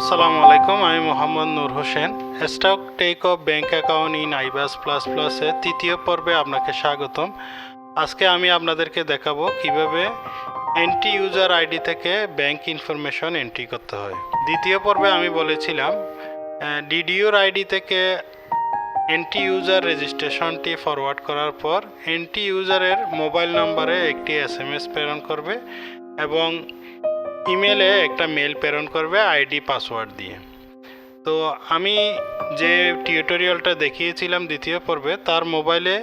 আসসালামু আলাইকুম, আমি Mohammad Nur Hossain. Stock take of bank account in iBAS plus প্লাসের তৃতীয় পর্বে আপনাকে স্বাগতম। আজকে আমি আপনাদেরকে দেখাবো কীভাবে এন্টি ইউজার আইডি থেকে ব্যাংক ইনফরমেশন এন্ট্রি করতে হয়। দ্বিতীয় পর্বে আমি বলেছিলাম ডিডিওর আইডি থেকে এন্টি ইউজার রেজিস্ট্রেশনটি ফরওয়ার্ড করার পর এন্টি ইউজারের মোবাইল নম্বরে একটি এস এম এস প্রেরণ করবে এবং ইমেলে একটা মেল প্রেরণ করবে আইডি পাসওয়ার্ড দিয়ে। তো আমি যে টিউটোরিয়ালটা দেখিয়েছিলাম দ্বিতীয় পর্বে, তার মোবাইলে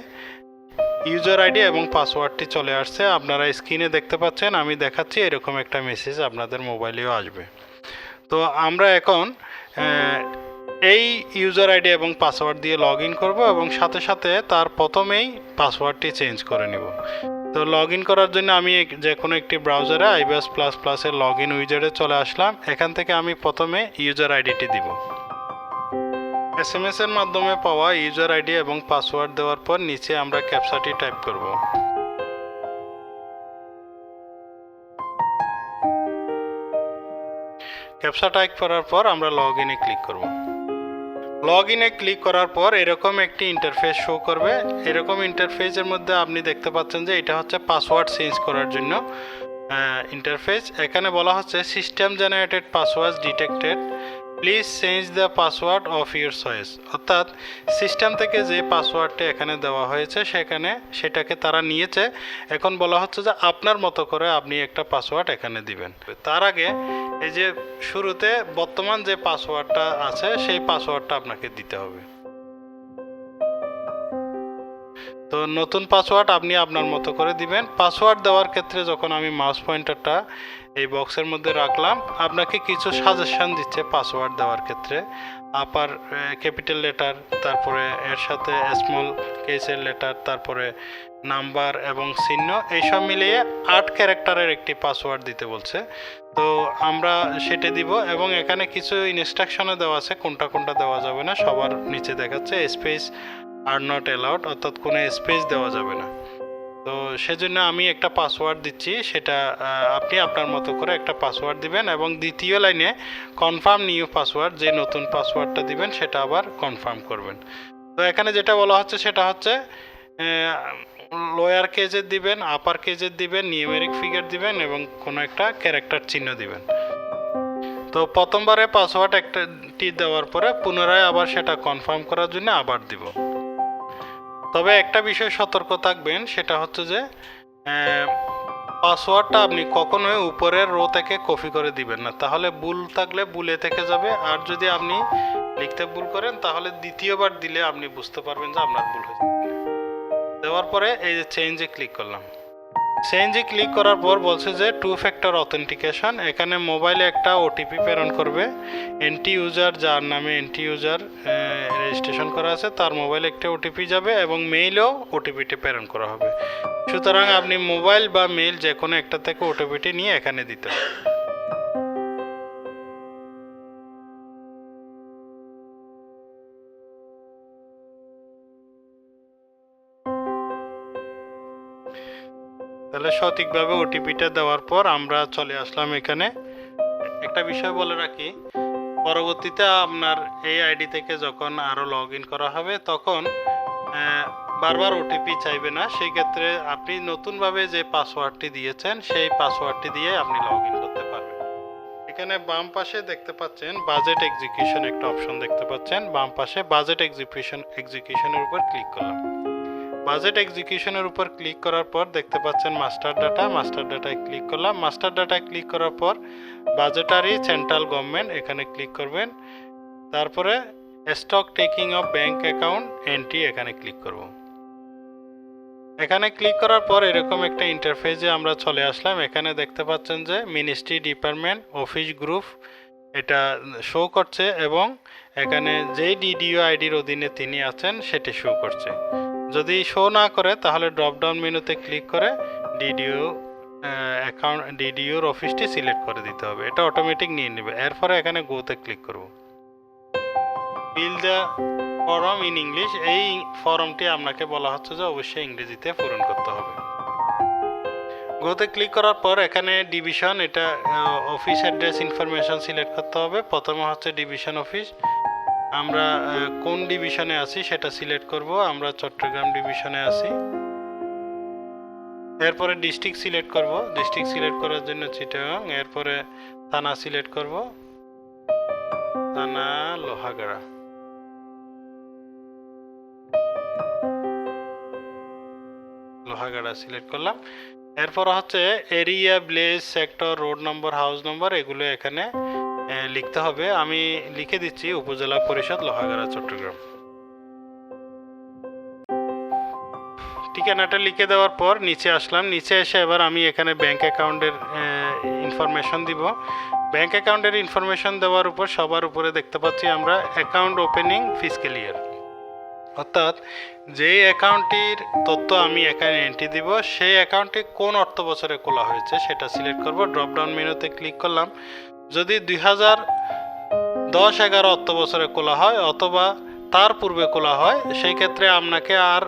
ইউজার আইডি এবং পাসওয়ার্ডটি চলে আসছে। আপনারা স্ক্রিনে দেখতে পাচ্ছেন, আমি দেখাচ্ছি, এরকম একটা মেসেজ আপনাদের মোবাইলেও আসবে। তো আমরা এখন এই ইউজার আইডি এবং পাসওয়ার্ড দিয়ে লগ ইন করব এবং সাথে সাথে তার প্রথমেই পাসওয়ার্ডটি চেঞ্জ করে নিব। তো লগ ইন করার জন্য আমি যে কোনো একটি ব্রাউজারে আইবিএস প্লাস প্লাসের লগ ইন উইজারে চলে আসলাম। এখান থেকে আমি প্রথমে ইউজার আইডিটি দিব। এস এম এর মাধ্যমে পাওয়া ইউজার আইডি এবং পাসওয়ার্ড দেওয়ার পর নিচে আমরা ক্যাপসাটি টাইপ করব। ক্যাপসা টাইপ করার পর আমরা লগ ইনে ক্লিক করব। লগ ইনে ক্লিক করার পর এরকম একটি ইন্টারফেস শো করবে। এরকম ইন্টারফেসের মধ্যে আপনি দেখতে পাচ্ছেন যে এটা হচ্ছে পাসওয়ার্ড চেঞ্জ করার জন্য ইন্টারফেস এখানে বলা হচ্ছে system generated password detected please change the password of your choice অর্থাৎ সিস্টেম থেকে যে পাসওয়ার্ডটা এখানে দেওয়া হয়েছে, সেখানে সেটাকে তারা নিয়েছে। এখন বলা হচ্ছে যে আপনার মতো করে আপনি একটা পাসওয়ার্ড এখানে দিবেন। তার আগে এই যে শুরুতে বর্তমান যে পাসওয়ার্ডটা আছে, সেই পাসওয়ার্ডটা আপনাকে দিতে হবে। নতুন পাসওয়ার্ড আপনি আপনার মতো করে দিবেন। পাসওয়ার্ড দেওয়ার ক্ষেত্রে যখন আমি মাউস পয়েন্টারটা এই বক্সের মধ্যে রাখলাম, আপনাকে কিছু সাজেশন দিচ্ছে পাসওয়ার্ড দেওয়ার ক্ষেত্রে। আপার ক্যাপিটাল লেটার তারপরে এর সাথে স্মল কেসের লেটার তারপরে নাম্বার এবং চিহ্ন, এইসব মিলিয়ে আট ক্যারেক্টারের একটি পাসওয়ার্ড দিতে বলছে। তো আমরা সেটা দিব এবং এখানে কিছু ইনস্ট্রাকশনে দেওয়া আছে, কোনটা কোনটা দেওয়া যাবে না, সবার নিচে দেখাচ্ছে স্পেস আর নট অ্যালাউড অর্থাৎ কোনো স্পেস দেওয়া যাবে না। তো সেজন্য আমি একটা পাসওয়ার্ড দিচ্ছি, সেটা আপনি আপনার মতো করে একটা পাসওয়ার্ড দিবেন এবং দ্বিতীয় লাইনে কনফার্ম নিউ পাসওয়ার্ড যে নতুন পাসওয়ার্ডটা দিবেন, সেটা আবার কনফার্ম করবেন। তো এখানে যেটা বলা হচ্ছে, সেটা হচ্ছে লোয়ার কেজের দিবেন আপার কেজের দিবেন নিউমেরিক ফিগার দিবেন এবং কোনো একটা ক্যারেক্টার চিহ্ন দিবেন। তো প্রথমবারে পাসওয়ার্ড একটা টি দেওয়ার পরে পুনরায় আবার সেটা কনফার্ম করার জন্য আবার দিব। তবে একটা বিষয় সতর্ক থাকবেন, সেটা হচ্ছে যে পাসওয়ার্ডটা আপনি কখনোই উপরের রো থেকে কপি করে দিবেন না। তাহলে ভুল থাকলে ভুলে থেকে যাবে। আর যদি আপনি লিখতে ভুল করেন, তাহলে দ্বিতীয়বার দিলে আপনি বুঝতে পারবেন যে আপনার ভুল হয়েছে। দেওয়ার পরে এই যে চেঞ্জে ক্লিক করলাম। চেঞ্জে ক্লিক করার পর বলছে যে টু ফ্যাক্টর অথেন্টিকেশন এখানে মোবাইলে একটা ওটিপি প্রেরণ করবে। এনটি ইউজার যার নামে এনটি ইউজার রেজিস্ট্রেশন করা আছে, তার মোবাইলে একটা ওটিপি যাবে এবং মেইলেও ওটিপিটি প্রেরণ করা হবে। সুতরাং আপনি মোবাইল বা মেইল যে কোনো একটা থেকে ওটিপিটি নিয়ে এখানে দিতে হবে তাহলে সঠিকভাবে ওটিপিটা দেওয়ার পর আমরা চলে আসলাম এখানে। একটা বিষয় বলে রাখি, পরবর্তীতে আপনার এই আইডি থেকে যখন আরও লগ ইন করা হবে, তখন বারবার ওটিপি চাইবে না। সেই ক্ষেত্রে আপনি নতুনভাবে যে পাসওয়ার্ডটি দিয়েছেন, সেই পাসওয়ার্ডটি দিয়ে আপনি লগ ইন করতে পারবেন। এখানে বাম পাশে দেখতে পাচ্ছেন বাজেট এক্সিকিউশন একটা অপশন দেখতে পাচ্ছেন। বাম পাশে বাজেট এক্সিকিউশন এক্সিকিউশনের উপর ক্লিক করলাম। বাজেট এক্সিকিউশনের উপর ক্লিক করার পর দেখতে পাচ্ছেন মাস্টার ডাটা। মাস্টার ডাটায় ক্লিক করলাম। মাস্টার ডাটায় ক্লিক করার পর বাজেটারি সেন্ট্রাল গভর্নমেন্ট এখানে ক্লিক করবেন। তারপরে stock taking of bank account entry এখানে ক্লিক করব। এখানে ক্লিক করার পর এরকম একটা ইন্টারফেসে আমরা চলে আসলাম। এখানে দেখতে পাচ্ছেন যে মিনিস্ট্রি ডিপার্টমেন্ট অফিস গ্রুপ এটা শো করছে এবং এখানে যেই ডিডিও আইডির অধীনে তিনি আছেন, সেটি শো করছে। যদি শো না করে, তাহলে ড্রপডাউন মেনুতে ক্লিক করে ডিডিও অ্যাকাউন্ট ডিডিওর অফিসটি সিলেক্ট করে দিতে হবে। এটা অটোমেটিক নিয়ে নেবে। এরপরে এখানে গোতে ক্লিক করব। Fill the form in English এই ফর্মটি আপনাকে বলা হচ্ছে যে অবশ্যই ইংরেজিতে পূরণ করতে হবে। গোতে ক্লিক করার পর এখানে ডিভিশন এটা অফিস অ্যাড্রেস ইনফরমেশন সিলেক্ট করতে হবে। প্রথমে হচ্ছে ডিভিশন অফিস আমরা কোন ডিভিশনে আছি সেটা সিলেক্ট করব, আমরা চট্টগ্রাম ডিভিশনে আছি। এরপরে ডিস্ট্রিক্ট সিলেক্ট করব, ডিস্ট্রিক্ট সিলেক্ট করার জন্য চিটাগাং, এরপরে থানা সিলেক্ট করব। থানা লোহাগাড়া। লোহাগাড়া সিলেক্ট করলাম। এরপর হচ্ছে area bless sector, road number, house number, এগুলো এখানে লিখতে হবে। আমি লিখে দিচ্ছি উপজেলা পরিষদ, লোহাগাড়া, চট্টগ্রাম। ঠিকানাটা লিখে দেওয়ার পর নিচে আসলাম। নিচে এসে এবার আমি এখানে ব্যাংক অ্যাকাউন্টের ইনফরমেশন দিব। ব্যাংক অ্যাকাউন্টের ইনফরমেশন দেওয়ার উপর সবার উপরে দেখতে পাচ্ছি আমরা অ্যাকাউন্ট ওপেনিং ফিজিক্যাল ইয়ার অর্থাৎ যেই অ্যাকাউন্টটির তথ্য আমি এখানে এন্ট্রি দিব, সেই অ্যাকাউন্টটি কোন অর্থ বছরে খোলা হয়েছে সেটা সিলেক্ট করব। ড্রপ ডাউন মেনুতে ক্লিক করলাম। যদি দুই হাজার দশ এগারো অর্থ বছরে খোলা হয় অথবা তার পূর্বে খোলা হয়, সেই ক্ষেত্রে আপনাকে আর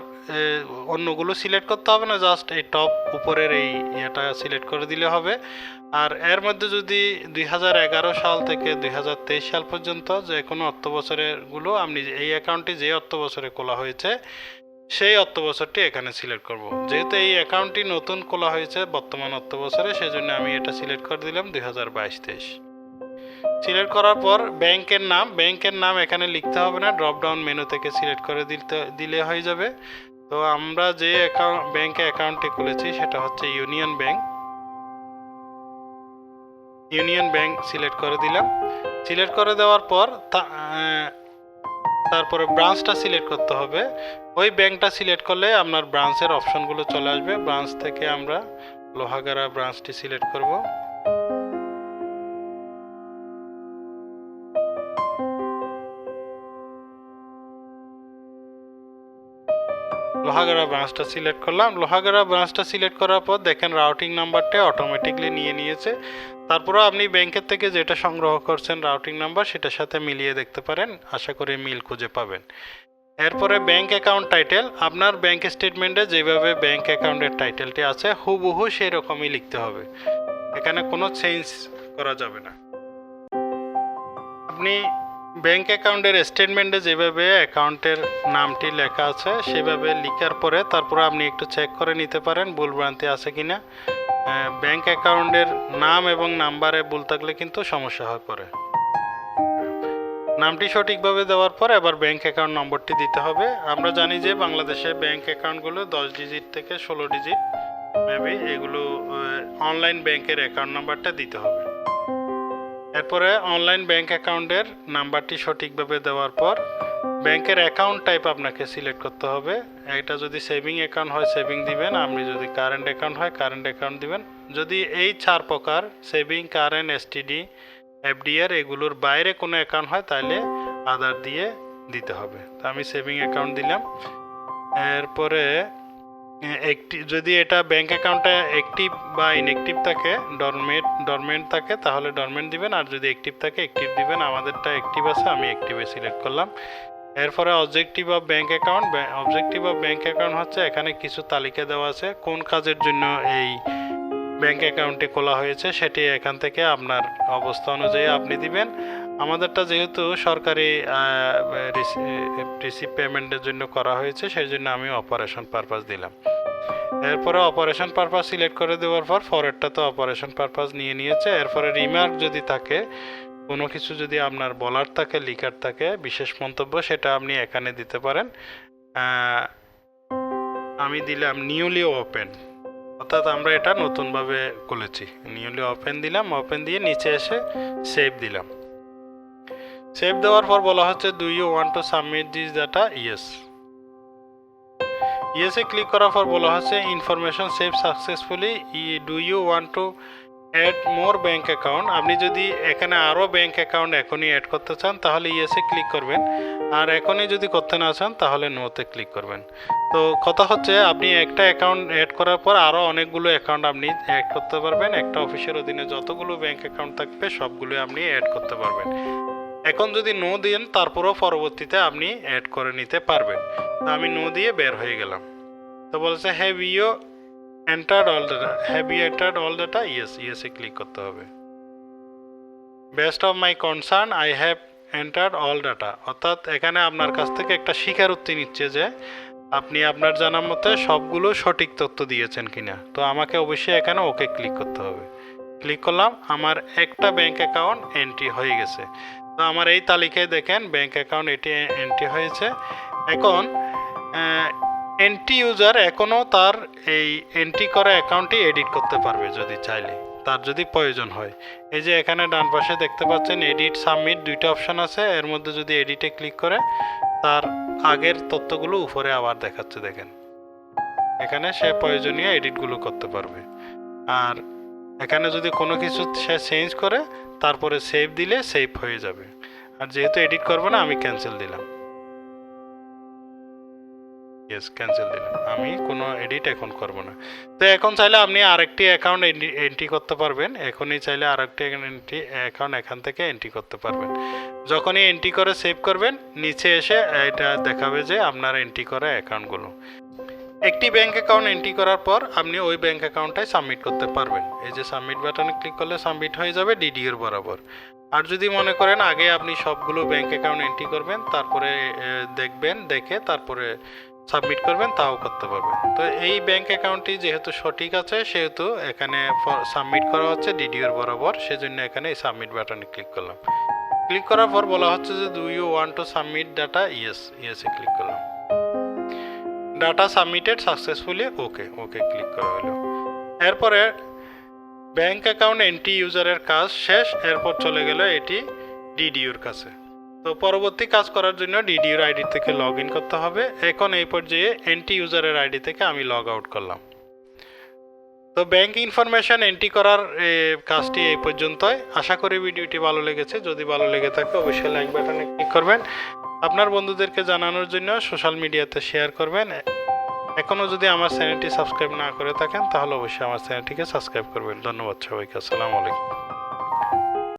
অন্যগুলো সিলেক্ট করতে হবে না, জাস্ট এই টপ উপরের এই ইয়েটা সিলেক্ট করে দিলে হবে। আর এর মধ্যে যদি দুই হাজার এগারো সাল থেকে দুই হাজার তেইশ সাল পর্যন্ত যে কোনো অর্থ বছরেরগুলো আপনি এই অ্যাকাউন্টটি যে অর্থ বছরে খোলা হয়েছে, সেই অর্থ বছরটি এখানে সিলেক্ট করব। যেহেতু এই অ্যাকাউন্টটি নতুন খোলা হয়েছে বর্তমান অর্থ বছরে সেজন্য আমি এটা সিলেক্ট করে দিলাম দুই হাজার বাইশ তেইশ। সিলেক্ট করার পর ব্যাংকের নাম ব্যাংকের নাম এখানে লিখতে হবে না ড্রপ ডাউন মেনু থেকে সিলেক্ট করে দিতে, দিলে হয়ে যাবে। তো আমরা যে অ্যাকাউন্ট ব্যাংকে অ্যাকাউন্টটি খুলেছি সেটা হচ্ছে union bank union bank select করে দিলাম। সিলেক্ট করে দেওয়ার পর তারপরে ব্রাঞ্চটা সিলেক্ট করতে হবে। ওই ব্যাংকটা সিলেক্ট করলে আপনার ব্রাঞ্চের অপশনগুলো চলে আসবে। ব্রাঞ্চ থেকে আমরা লোহাগাড়া ব্রাঞ্চটি সিলেক্ট করব। লোহাগাড়া ব্রাঞ্চটা সিলেক্ট করলাম। লোহাগাড়া ব্রাঞ্চটা সিলেক্ট করার পর দেখেন রাউটিং নাম্বারটা অটোমেটিকলি নিয়ে নিয়েছে। তারপরে আপনি ব্যাংকের থেকে যেটা সংগ্রহ করছেন রাউটিং নাম্বার সেটার সাথে মিলিয়ে দেখতে পারেন। আশা করি মিল খুঁজে পাবেন। এরপরে ব্যাংক অ্যাকাউন্ট টাইটেল আপনার ব্যাংক স্টেটমেন্টে যেভাবে ব্যাংক অ্যাকাউন্টের টাইটেলটি আছে, হুবহু সেই রকমই লিখতে হবে। এখানে কোনো চেঞ্জ করা যাবে না। আপনি ব্যাংক অ্যাকাউন্টের স্টেটমেন্টে যেভাবে অ্যাকাউন্টের নামটি লেখা আছে, সেভাবে লিখার পরে তারপরে আপনি একটু চেক করে নিতে পারেন, ভুল ভ্রান্তি আছে কিনা। ব্যাংক অ্যাকাউন্টের নাম এবং নাম্বারে ভুল থাকলে কিন্তু সমস্যা হয়ে পড়ে। নামটি সঠিকভাবে দেওয়ার পর এবার ব্যাংক অ্যাকাউন্ট নম্বরটি দিতে হবে। আমরা জানি যে বাংলাদেশে ব্যাংক অ্যাকাউন্টগুলো দশ ডিজিট থেকে ষোলো ডিজিট, মেবি এগুলো অনলাইন ব্যাংকের অ্যাকাউন্ট নাম্বারটা দিতে হবে। এরপরে অনলাইন ব্যাংক অ্যাকাউন্টের নাম্বারটি সঠিকভাবে দেওয়ার পর ব্যাংকের অ্যাকাউন্ট টাইপ আপনাকে সিলেক্ট করতে হবে। এটা যদি সেভিং অ্যাকাউন্ট হয় সেভিং দিবেন। আপনি যদি কারেন্ট অ্যাকাউন্ট হয় কারেন্ট অ্যাকাউন্ট দিবেন। যদি এই চার প্রকার সেভিং কারেন্ট এসটিডি এফডিআর এগুলোর বাইরে কোনো অ্যাকাউন্ট হয়, তাহলে আধার দিয়ে দিতে হবে। তো আমি সেভিং অ্যাকাউন্ট দিলাম। এরপরে একটি, যদি এটা ব্যাংক অ্যাকাউন্টে অ্যাক্টিভ বা ইনঅ্যাক্টিভ থাকে ডরমেট ডরমেন্ট থাকে, তাহলে ডরমেন্ট দিবেন। আর যদি অ্যাক্টিভ থাকে অ্যাক্টিভ দিবেন। আমাদেরটা অ্যাক্টিভ আছে, আমি অ্যাক্টিভে সিলেক্ট করলাম। এরপরে objective of bank account objective of bank account হচ্ছে, এখানে কিছু তালিকা দেওয়া আছে, কোন কাজের জন্য এই ব্যাংক অ্যাকাউন্টটি খোলা হয়েছে, সেটি এখান থেকে আপনার অবস্থা অনুযায়ী আপনি দিবেন। আমাদেরটা যেহেতু সরকারি রিসিভ পেমেন্টের জন্য করা হয়েছে সেই জন্য আমি অপারেশন পারপাস দিলাম। এরপরে অপারেশন পারপাস সিলেক্ট করে দেওয়ার পর ফরেরটা তো অপারেশন পারপাস নিয়ে নিয়েছে। এরপরে রিমার্ক যদি থাকে, কোনো কিছু যদি আপনার বলার থাকে, লিখার থাকে, বিশেষ মন্তব্য, সেটা আপনি এখানে দিতে পারেন। আমি দিলাম নিউলি ওপেন অর্থাৎ আমরা এটা নতুনভাবে খুলেছি। নিউলি ওপেন দিলাম ওপেন দিয়ে নিচে এসে সেভ দিলাম। সেভ দেওয়ার পর বলা হচ্ছে do you want to submit this data yes ইয়েসে click করার পর বলা হচ্ছে information save successfully E do you want to add more bank account আপনি যদি এখানে আরও ব্যাঙ্ক অ্যাকাউন্ট এখনই অ্যাড করতে চান, তাহলে ইয়েসে ক্লিক করবেন। আর এখনই যদি করতে না চান, তাহলে নোতে ক্লিক করবেন। তো কথা হচ্ছে, আপনি একটা অ্যাকাউন্ট অ্যাড করার পর আরও অনেকগুলো অ্যাকাউন্ট আপনি অ্যাড করতে পারবেন। একটা অফিসের অধীনে যতগুলো ব্যাঙ্ক অ্যাকাউন্ট থাকবে সবগুলো আপনি অ্যাড করতে পারবেন। এখন যদি নো দেন, তারপরেও পরবর্তীতে আপনি অ্যাড করে নিতে পারবেন। তো আমি নো দিয়ে বের হয়ে গেলাম। তো বলছে have you entered all data have you entered all data yes ইয়েসে click করতে হবে। Best of my concern I have entered all data অর্থাৎ এখানে আপনার কাছ থেকে একটা স্বীকারোক্তি নিচ্ছে যে, আপনি আপনার জানা মতে সবগুলো সঠিক তথ্য দিয়েছেন কিনা। তো আমাকে অবশ্যই এখানে ওকে ক্লিক করতে হবে। ক্লিক করলাম, আমার একটা ব্যাংক অ্যাকাউন্ট এন্ট্রি হয়ে গেছে। তো আমার এই তালিকায় দেখেন ব্যাংক অ্যাকাউন্ট এটি এন্ট্রি হয়েছে। এখন এন্ট্রি ইউজার এখনও তার এই এন্ট্রি করা অ্যাকাউন্টটি এডিট করতে পারবে যদি চাইলে। তার যদি প্রয়োজন হয়। এই যে এখানে ডান পাশে দেখতে পাচ্ছেন এডিট সাবমিট দুইটা অপশন আছে। এর মধ্যে যদি এডিটে ক্লিক করে, তার আগের তথ্যগুলো উপরে আবার দেখাচ্ছে, দেখেন। এখানে সে প্রয়োজনীয় এডিটগুলো করতে পারবে। আর এখানে যদি কোনো কিছু সে চেঞ্জ করে তারপরে সেভ দিলে সেভ হয়ে যাবে। আর যেহেতু এডিট করব না, আমি ক্যান্সেল দিলাম। ইয়েস ক্যান্সেল দিলাম। আমি কোনো এডিট এখন করব না। তো এখন চাইলে আপনি আরেকটি অ্যাকাউন্ট এন্ট্রি করতে পারবেন। এখনই চাইলে আরেকটি এন্ট্রি অ্যাকাউন্ট এখান থেকে এন্ট্রি করতে পারবেন। যখনই এন্ট্রি করে সেভ করবেন, নিচে এসে এটা দেখাবে যে আপনার এন্ট্রি করা অ্যাকাউন্টগুলো একটি ব্যাংক অ্যাকাউন্ট এন্ট্রি করার পর আপনি ওই ব্যাংক অ্যাকাউন্টটাই সাবমিট করতে পারবেন। এই যে সাবমিট বাটনে ক্লিক করলে সাবমিট হয়ে যাবে ডিডিওর বরাবর। আর যদি মনে করেন আগে আপনি সবগুলো ব্যাংক অ্যাকাউন্ট এন্ট্রি করবেন, তারপরে দেখবেন, দেখে তারপরে সাবমিট করবেন, তাও করতে পারবেন। তো এই ব্যাংক অ্যাকাউন্টটি যেহেতু সঠিক আছে, সেহেতু এখানে সাবমিট করা হচ্ছে ডিডিওর বরাবর, সেজন্য এখানে এই সাবমিট বাটনে ক্লিক করলাম। ক্লিক করার পর বলা হচ্ছে যে do you want to submit data yes ইয়েসে click করলাম। Data submitted successfully okay okay click করা হলো। এরপরে ব্যাংক অ্যাকাউন্ট এন্ট্রি ইউজারের কাজ শেষ, এরপর চলে গেল এটি ডিডিউর কাছে। তো পরবর্তী কাজ করার জন্য ডিডিউর আইডি থেকে লগ ইন করতে হবে। এখন এই পর্যায়ে এন্ট্রি ইউজারের আইডি থেকে আমি লগ আউট করলাম। তো ব্যাংক ইনফরমেশন এন্ট্রি করার কাজটি এই পর্যন্তই। আশা করি ভিডিওটি ভালো লেগেছে। যদি ভালো লেগে থাকে, অবশ্যই লাইক বাটনে ক্লিক করবেন। আপনার বন্ধুদেরকে জানানোর জন্য সোশ্যাল মিডিয়াতে শেয়ার করবেন। এখনও যদি আমার চ্যানেলটি সাবস্ক্রাইব না করে থাকেন, তাহলে অবশ্যই আমার চ্যানেলটিকে সাবস্ক্রাইব করবেন। ধন্যবাদ সবাইকে। আসসালামু আলাইকুম।